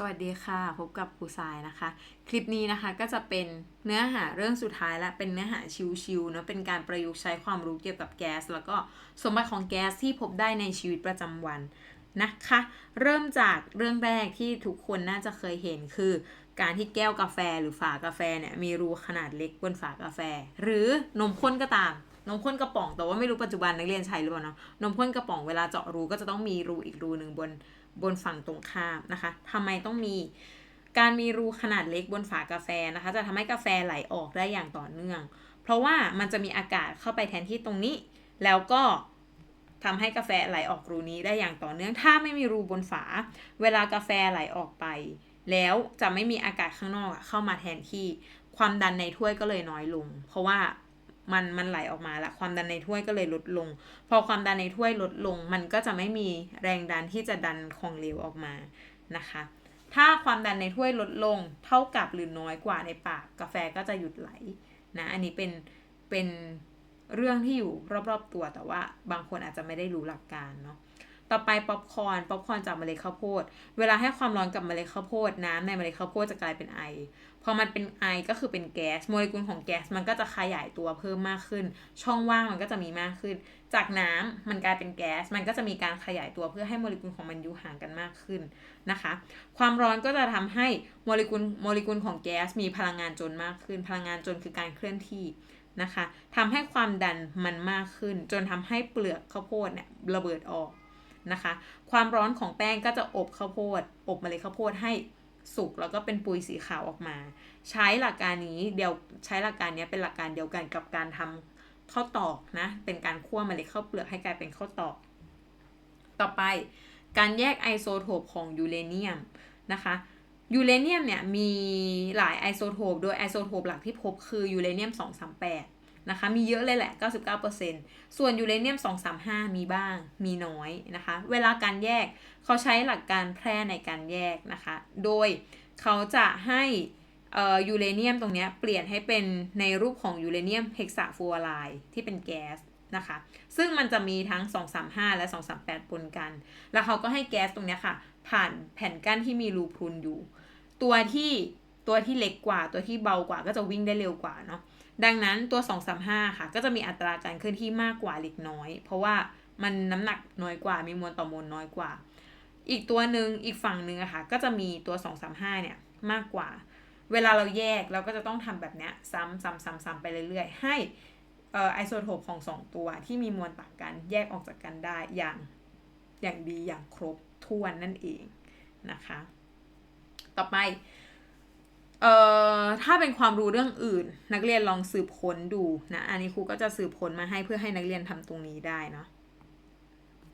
สวัสดีค่ะ พบกับครูทรายนะคะ คลิปนี้นะคะก็จะเป็นเนื้อหาเรื่องสุดท้ายและเป็นเนื้อหาชิวๆเนาะเป็นการประยุกต์ใช้ความรู้เกี่ยวกับแก๊ส แล้วก็สมบัติของแก๊สที่พบได้ในชีวิตประจำวันนะคะ เริ่มจากเรื่องแรกที่ทุกคนน่าจะเคยเห็นคือ การที่แก้วกาแฟหรือฝากาแฟเนี่ยมีรูขนาดเล็กบนฝากาแฟ หรือนมข้นก็ตามนมข้นกระป๋องแต่ว่าไม่รู้ปัจจุบันนักเรียนใช้หรือเปล่าเนาะนมข้นกระป๋องเวลาเจาะรูก็จะต้องมีรูอีกรูหนึ่งบน บนฝั่งตรงข้ามนะคะทำไมต้องมีการมีรูขนาดเล็กบนฝากาแฟนะคะ จะทำให้กาแฟไหลออกได้อย่างต่อเนื่อง เพราะว่ามันจะมีอากาศเข้าไปแทนที่ตรงนี้ แล้วก็ทำให้กาแฟไหลออกรูนี้ได้อย่างต่อเนื่อง ถ้าไม่มีรูบนฝา เวลากาแฟไหลออกไป แล้วจะไม่มีอากาศข้างนอกเข้ามาแทนที่ ความดันในถ้วยก็เลยน้อยลง เพราะว่า มันมันไหลออกมาละความดันในถ้วยก็เลยลดลง พอความดันในถ้วยลดลง มันก็จะไม่มีแรงดันที่จะดันของเหลวออกมานะคะ ถ้าความดันในถ้วยลดลงเท่ากับหรือน้อยกว่าในปากกาแฟก็จะหยุดไหลนะอันนี้เป็นเป็นเรื่องที่อยู่รอบๆตัวแต่ว่าบางคนอาจจะไม่ได้รู้หลักการเนาะ ต่อไปป๊อปคอร์นป๊อปคอร์นจากเมล็ดข้าวโพด เวลาให้ความร้อนกับเมล็ดข้าวโพดน้ำในเมล็ดข้าวโพดจะกลายเป็นไอ พอมันเป็นไอก็คือเป็นแก๊สโมเลกุลของแก๊สมันก็จะขยายตัวเพิ่มมากขึ้น ช่องว่างมันก็จะมีมากขึ้น จากน้ำมันกลายเป็นแก๊สมันก็จะมีการขยายตัวเพื่อให้โมเลกุลของมันอยู่ห่างกันมากขึ้นนะคะ ความร้อนก็จะทำให้โมเลกุลโมเลกุลของแก๊สมีพลังงานจนมากขึ้น พลังงานจนคือการเคลื่อนที่นะคะทำให้ความดันมันมากขึ้น จนทำให้เปลือกข้าวโพดเนี่ยระเบิดออก นะคะ ความร้อนของแป้งก็จะอบข้าวโพด อบเมล็ดข้าวโพดให้สุกแล้วก็เป็นปุยสีขาวออกมา ใช้หลักการนี้เดียวใช้หลักการนี้เป็นหลักการเดียวกันกับการทำข้าวตอกนะ เป็นการคั่วเมล็ดข้าวเปลือกให้กลายเป็นข้าวตอก ต่อไปการแยกไอโซโทปของยูเรเนียมนะคะยูเรเนียมเนี่ยมีหลายไอโซโทป โดยไอโซโทปหลักที่พบคือยูเรเนียม 238 นะคะ มีเยอะเลยแหละ 99%ส่วนยูเรเนียม 235 มีบ้าง มีน้อยนะคะ เวลาการแยกเขาใช้หลักการแพร่ในการแยกนะคะ โดยเขาจะให้ยูเรเนียมตรงนี้เปลี่ยนให้เป็นในรูปของยูเรเนียมเฮกซาฟูออไรด์ที่เป็นแก๊สนะคะ ซึ่งมันจะมีทั้ง 235 และ 238 ปนกัน แล้วเขาก็ให้แก๊สตรงนี้ค่ะ ผ่านแผ่นกั้นที่มีรูพรุนอยู่ ตัวที่ตัวที่เล็กกว่าตัวที่เบากว่าก็จะวิ่งได้เร็วกว่าเนาะ ดังนั้นตัว 235 ค่ะ ก็จะมีอัตราการเคลื่อนที่มากกว่าเล็กน้อย เพราะว่ามันน้ำหนักน้อยกว่า มีมวลต่อมวลน้อยกว่า อีกตัวหนึ่งอีกฝั่งหนึ่งอะค่ะ ก็จะมีตัว 235 เนี่ยมากกว่า เวลาเราแยกเราก็จะต้องทำแบบเนี้ยซ้ำซ้ำซ้ำซ้ำไปเรื่อยๆ ให้ไอโซโทปของสองตัวที่มีมวลต่างกันแยกออกจากกันได้อย่างอย่างดีอย่างครบถ้วนนั่นเองนะคะ ต่อไป เอ่อถ้าเป็นความรู้เรื่องอื่น นักเรียนลองสืบค้นดูนะอันนี้ครูก็จะสืบค้นมาให้เพื่อให้นักเรียนทำตรงนี้ได้เนาะ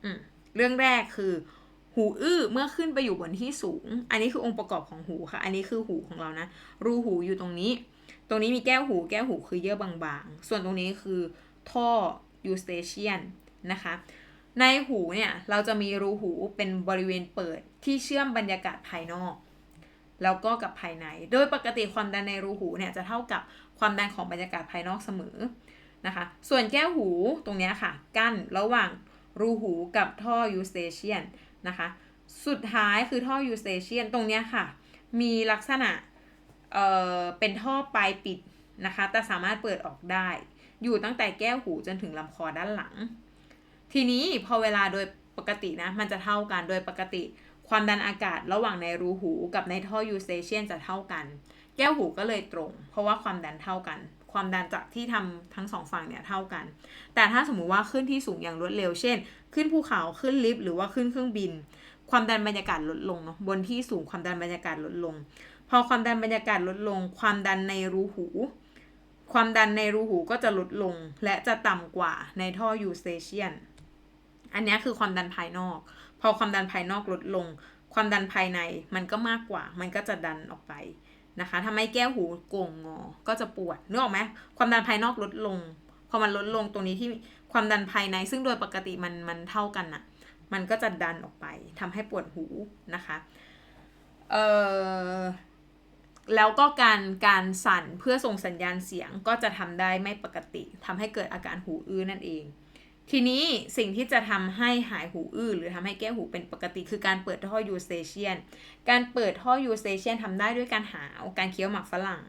อืมเรื่องแรกคือ หูอื้อเมื่อขึ้นไปอยู่บนที่สูง อันนี้คือองค์ประกอบของหูค่ะ อันนี้คือหูของเรานะรูหูอยู่ตรงนี้ ตรงนี้มีแก้วหูแก้วหูคือเยื่อบางๆ ส่วนตรงนี้คือท่อยูสเตเชียนนะคะในหูเนี่ยเราจะมีรูหูเป็นบริเวณเปิดที่เชื่อมบรรยากาศภายนอก แล้วก็กับภายใน โดยปกติความดันในรูหูเนี่ยจะเท่ากับความดันของบรรยากาศภายนอกเสมอนะคะ ส่วนแก้วหูตรงนี้ค่ะ กั้นระหว่างรูหูกับท่อยูสเตเชียนนะคะ สุดท้ายคือท่อยูสเตเชียนตรงนี้ค่ะ มีลักษณะเอ่อเป็นท่อปลายปิดนะคะ แต่สามารถเปิดออกได้ อยู่ตั้งแต่แก้วหูจนถึงลำคอด้านหลัง ทีนี้พอเวลาโดยปกตินะ มันจะเท่ากันโดยปกติ ความดันอากาศระหว่างในรูหูกับในท่อยูสเตเชียนจะเท่ากัน แก้วหูก็เลยตรง เพราะว่าความดันเท่ากัน ความดันจากที่ทำทั้งสองฝั่งเนี่ยเท่ากัน แต่ถ้าสมมุติว่าขึ้นที่สูงอย่างรวดเร็ว เช่น ขึ้นภูเขาขึ้นลิฟต์หรือว่าขึ้นเครื่องบิน ความดันบรรยากาศลดลงเนาะบนที่สูงความดันบรรยากาศลดลง พอความดันบรรยากาศลดลง ความดันในรูหูความดันในรูหูก็จะลดลงและจะต่ำกว่าในท่อยูสเตเชียน อันนี้คือความดันภายนอก พอความดันภายนอกลดลง ความดันภายในมันก็มากกว่า มันก็จะดันออกไปนะคะทำให้แก้วหูโก่งงอ ก็จะปวดนึกออกไหมความดันภายนอกลดลง พอมันลดลงตรงนี้ที่ความดันภายในซึ่งโดยปกติมันมันเท่ากันอะมันก็จะดันออกไปทำให้ปวดหูนะคะเอ่อแล้วก็การการสั่นเพื่อส่งสัญญาณเสียงก็จะทำได้ไม่ปกติทำให้เกิดอาการหูอื้อนั่นเอง ทีนี้สิ่งที่จะทำให้หายหูอื้อหรือทำให้แก้หูเป็นปกติคือการเปิดท่อยูสเตเชียน การเปิดท่อยูสเตเชียนทำได้ด้วยการหาว การเคี้ยวหมากฝรั่ง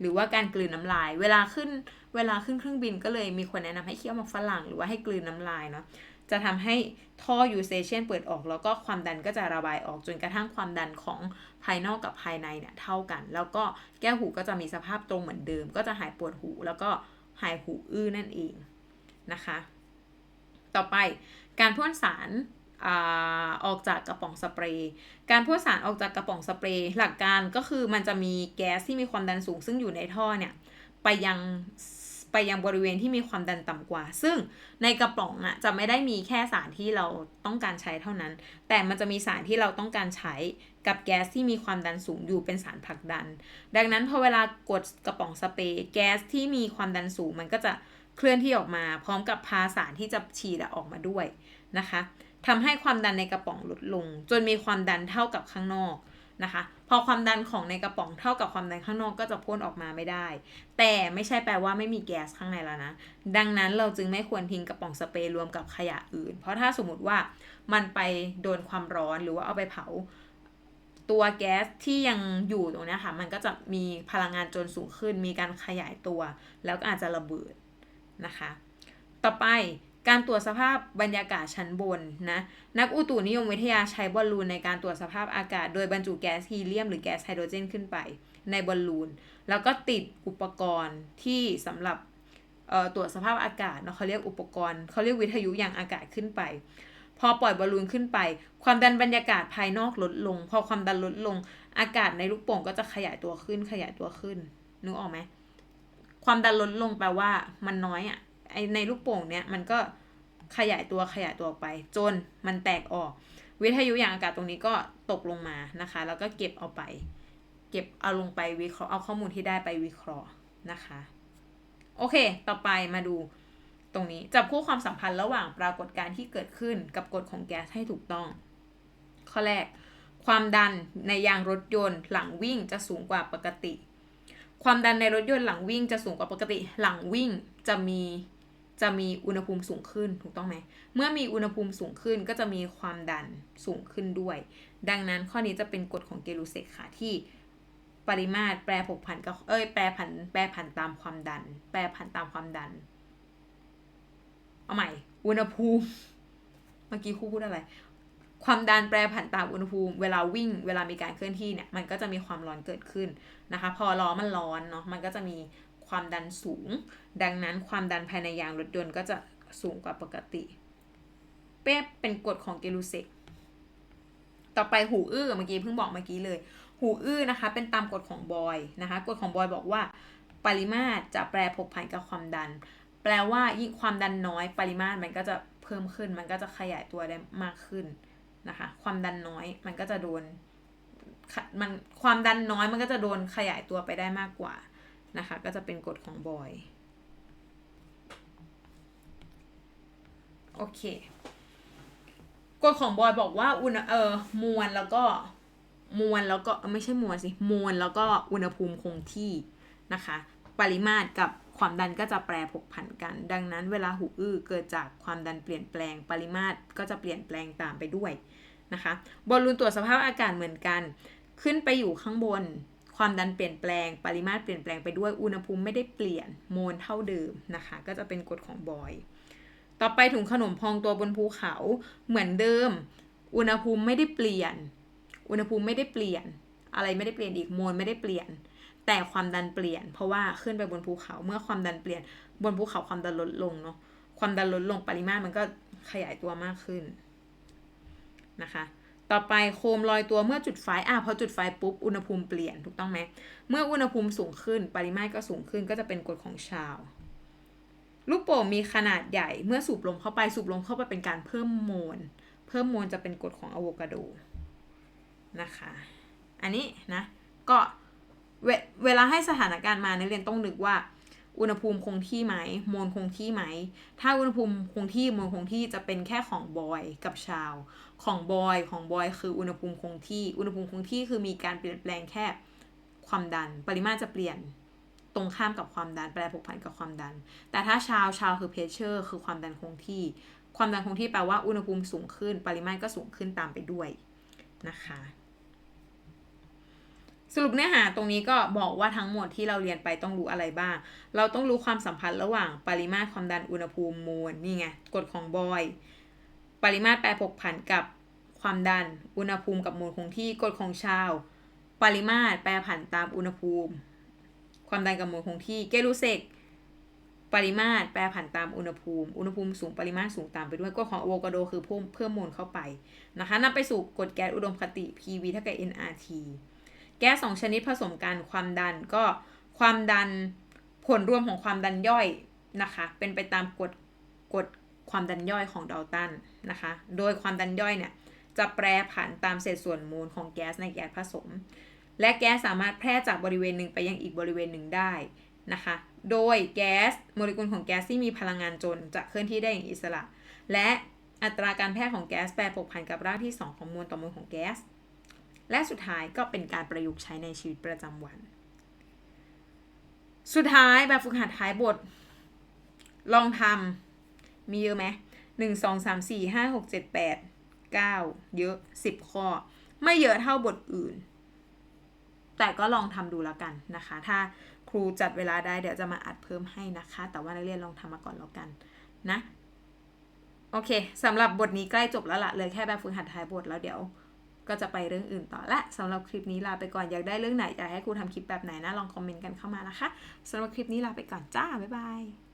หรือว่าการกลืนน้ำลาย เวลาขึ้นเวลาขึ้นเครื่องบินก็เลยมีคนแนะนำให้เคี้ยวหมากฝรั่ง หรือว่าให้กลืนน้ำลายเนาะ จะทำให้ท่อยูสเตเชียนเปิดออกแล้วก็ความดันก็จะระบายออกจนกระทั่งความดันของภายนอกกับภายในเนี่ยเท่ากัน แล้วก็แก้วหูก็จะมีสภาพตรงเหมือนเดิม ก็จะหายปวดหู แล้วก็หายหูอื้อนั่นเองนะคะ ต่อไปการพ่นสารอาออกจากกระป๋องสเปรย์ การพ่นสารออกจากกระป๋องสเปรย์หลักการก็คือมันจะมีแก๊สที่มีความดันสูง ซึ่งอยู่ในท่อเนี่ยไปยังไปยังบริเวณที่มีความดันต่ำกว่า ซึ่งในกระป๋องอะจะไม่ได้มีแค่สารที่เราต้องการใช้เท่านั้น แต่มันจะมีสารที่เราต้องการใช้กับแก๊สที่มีความดันสูงอยู่เป็นสารผลักดัน ดังนั้นพอเวลากดกระป๋องสเปรย์แก๊สที่มีความดันสูงมันก็จะ เคลื่อนที่ออกมาพร้อมกับพาสารที่จะฉีดออกมาด้วยนะคะทำให้ความดันในกระป๋องลดลง จนมีความดันเท่ากับข้างนอกนะคะ พอความดันของในกระป๋องเท่ากับความดันข้างนอกก็จะพ่นออกมาไม่ได้ แต่ไม่ใช่แปลว่าไม่มีแก๊สข้างในแล้วนะ ดังนั้นเราจึงไม่ควรทิ้งกระป๋องสเปรย์รวมกับขยะอื่น เพราะถ้าสมมติว่ามันไปโดนความร้อนหรือว่าเอาไปเผาตัวแก๊สที่ยังอยู่ตรงนี้ค่ะ มันก็จะมีพลังงานจนสูงขึ้น มีการขยายตัว แล้วก็อาจจะระเบิด นะคะ ต่อไปการตรวจสภาพบรรยากาศชั้นบนนะนักอุตุนิยมวิทยาใช้บอลลูนในการตรวจสภาพอากาศ โดยบรรจุแก๊สฮีเลียมหรือแก๊สไฮโดรเจนขึ้นไป ในบอลลูน แล้วก็ติดอุปกรณ์ที่สำหรับตรวจสภาพอากาศเนาะเขาเรียกอุปกรณ์เขาเรียกวิทยุอย่างอากาศขึ้นไป พอปล่อยบอลลูนขึ้นไป ความดันบรรยากาศภายนอกลดลง พอความดันลดลงอากาศในลูกโป่งก็จะขยายตัวขึ้นขยายตัวขึ้นนึกออกไหม ความดันลดลงแปลว่ามันน้อยอะ่ะไอในลูกโป่งเนี้ยมันก็ขยายตัวขยายตัวไป จนมันแตกออก วิทยุอย่างอากาศตรงนี้ก็ตกลงมานะคะ แล้วก็เก็บเอาไป เก็บเอาลงไปวิเคราะห์เอาข้อมูลที่ได้ไปวิเคราะห์นะคะ โอเค ต่อไปมาดูตรงนี้จับคู่ความสัมพันธ์ระหว่างปรากฏการณ์ที่เกิดขึ้นกับกฎของแก๊สให้ถูกต้อง ข้อแรก ความดันในยางรถยนต์หลังวิ่งจะสูงกว่าปกติ ความดันในรถยนต์หลังวิ่งจะสูงกว่าปกติ หลังวิ่งจะมีจะมีอุณหภูมิสูงขึ้นถูกต้องไหม เมื่อมีอุณหภูมิสูงขึ้นก็จะมีความดันสูงขึ้นด้วย ดังนั้นข้อนี้จะเป็นกฎของเกลูเซกค่ะที่ปริมาตรแปรผกผันกับเอ้ยแปรผันแปรผันตามความดัน แปรผันตามความดัน เอาใหม่ อุณหภูมิ เมื่อกี้ครูพูดอะไร ความดันแปรผันตามอุณหภูมิ เวลาวิ่ง เวลามีการเคลื่อนที่เนี่ย มันก็จะมีความร้อนเกิดขึ้นนะคะ พอล้อมันร้อนเนาะ มันก็จะมีความดันสูง ดังนั้นความดันภายในยางรถยนต์ก็จะสูงกว่าปกติ เป๊ะเป็นกฎของเกลูเซกต่อไปหูอื้อเมื่อกี้เพิ่งบอกเมื่อกี้เลย หูอื้อนะคะ เป็นตามกฎของบอยนะคะ กฎของบอยบอกว่า ปริมาตรจะแปรผกผันกับความดัน แปลว่ายิ่งความดันน้อย ปริมาตรมันก็จะเพิ่มขึ้น มันก็จะขยายตัวได้มากขึ้น นะคะ ความดันน้อยมันก็จะโดนมันความดันน้อยมันก็จะโดนขยายตัวไปได้มากกว่านะคะ ก็จะเป็นกฎของบอยโอเคกฎของบอยบอกว่าอุณเออมวลแล้วก็มวลแล้วก็ไม่ใช่มวลสิมวลแล้วก็อุณหภูมิคงที่นะคะ ปริมาตรกับ ความดันก็จะแปรผกผันกัน ดังนั้นเวลาหูอื้อเกิดจากความดันเปลี่ยนแปลงปริมาตรก็จะเปลี่ยนแปลงตามไปด้วยนะคะ บอลลูนตรวจสภาพอากาศเหมือนกัน ขึ้นไปอยู่ข้างบน ความดันเปลี่ยนแปลง ปริมาตรเปลี่ยนแปลงไปด้วย อุณหภูมิไม่ได้เปลี่ยน โมลเท่าเดิมนะคะ ก็จะเป็นกฎของบอย ต่อไปถุงขนมพองตัวบนภูเขา เหมือนเดิม อุณหภูมิไม่ได้เปลี่ยน อุณหภูมิไม่ได้เปลี่ยน อะไรไม่ได้เปลี่ยนอีก โมลไม่ได้เปลี่ยน แต่ความดันเปลี่ยน เพราะว่าขึ้นไปบนภูเขาเมื่อความดันเปลี่ยน บนภูเขาความดันลดลงเนาะความดันลดลงปริมาตรมันก็ขยายตัวมากขึ้นนะคะต่อไปโคมลอยตัวเมื่อจุดไฟอะพอจุดไฟปุ๊บอุณหภูมิเปลี่ยนถูกต้องไหมเมื่ออุณหภูมิสูงขึ้น ปริมาตรก็สูงขึ้นก็จะเป็นกฎของชาว ลูกโป่งมีขนาดใหญ่เมื่อสูบลมเข้าไปสูบลมเข้าไปเป็นการเพิ่มโมลเพิ่มโมลจะเป็นกฎของอะโวคาโดนะคะ อันนี้นะก็ เวเวลาให้สถานการณ์มานักเรียนต้องนึกว่า อุณหภูมิคงที่ไหมโมลคงที่ไหม ถ้าอุณหภูมิคงที่โมลคงที่จะเป็นแค่ของบอยกับชาว ของบอยของบอยคืออุณหภูมิคงที่ อุณหภูมิคงที่คือมีการเปลี่ยนแปลงแค่ความดัน ปริมาตรจะเปลี่ยนตรงข้ามกับความดันแปรผกผันกับความดัน แต่ถ้าชาวชาวคือเพชเชอร์คือความดันคงที่ ความดันคงที่แปลว่าอุณหภูมิสูงขึ้น ปริมาตรก็สูงขึ้นตามไปด้วยนะคะ สรุปเนื้อหาตรงนี้ก็บอกว่าทั้งหมดที่เราเรียนไปต้องรู้อะไรบ้าง เราต้องรู้ความสัมพันธ์ระหว่างปริมาตรความดันอุณหภูมิมวลนี่ไงกฎของบอย ปริมาตรแปรผกผันกับความดันอุณหภูมิกับมวลคงที่กฎของชาว ปริมาตรแปรผันตามอุณหภูมิ ความดันกับมวลคงที่เกลูเซกปริมาตรแปรผันตามอุณหภูมิ อุณหภูมิสูงปริมาตรสูงตามไปด้วยกฎของอะโวคาโดคือเพิ่มเพิ่มมวลเข้าไปนะคะนำไปสู่กฎแก๊สอุดมคติ PV เท่ากับ nRT แก๊สสองชนิดผสมกันความดันก็ความดันผลรวมของความดันย่อยนะคะ เป็นไปตามกฎกฎความดันย่อยของดัลตันนะคะ โดยความดันย่อยเนี่ยจะแปรผันตามเศษส่วนมูลของแก๊สในแก๊สผสม และแก๊สสามารถแพร่จากบริเวณหนึ่งไปยังอีกบริเวณหนึ่งได้นะคะ โดยแก๊สโมเลกุลของแก๊สที่มีพลังงานจนจะเคลื่อนที่ได้อย่างอิสระ และอัตราการแพร่ของแก๊สแปรผกผันกับรากที่ 2 ของมวลต่อมวลของแก๊ส และสุดท้ายก็เป็นการประยุกต์ใช้ในชีวิตประจำวัน สุดท้ายแบบฝึกหัดท้ายบท ลองทำมีเยอะไหมหนึ่งสองสามสี่ห้าหกเจ็ดแปดเก้าเยอะสิบข้อ ไม่เยอะเท่าบทอื่น แต่ก็ลองทำดูแล้วกันนะคะ ถ้าครูจัดเวลาได้เดี๋ยวจะมาอัดเพิ่มให้นะคะ แต่ว่านักเรียนลองทำมาก่อนแล้วกันนะ โอเคสำหรับบทนี้ใกล้จบแล้วละเลยแค่แบบฝึกหัดท้ายบทแล้วเดี๋ยว ก็จะไปเรื่องอื่นต่อและสำหรับคลิปนี้ลาไปก่อนอยากได้เรื่องไหนอยากให้ครูทำคลิปแบบไหนนะลองคอมเมนต์กันเข้ามานะคะสำหรับคลิปนี้ลาไปก่อนจ้าบ๊ายบาย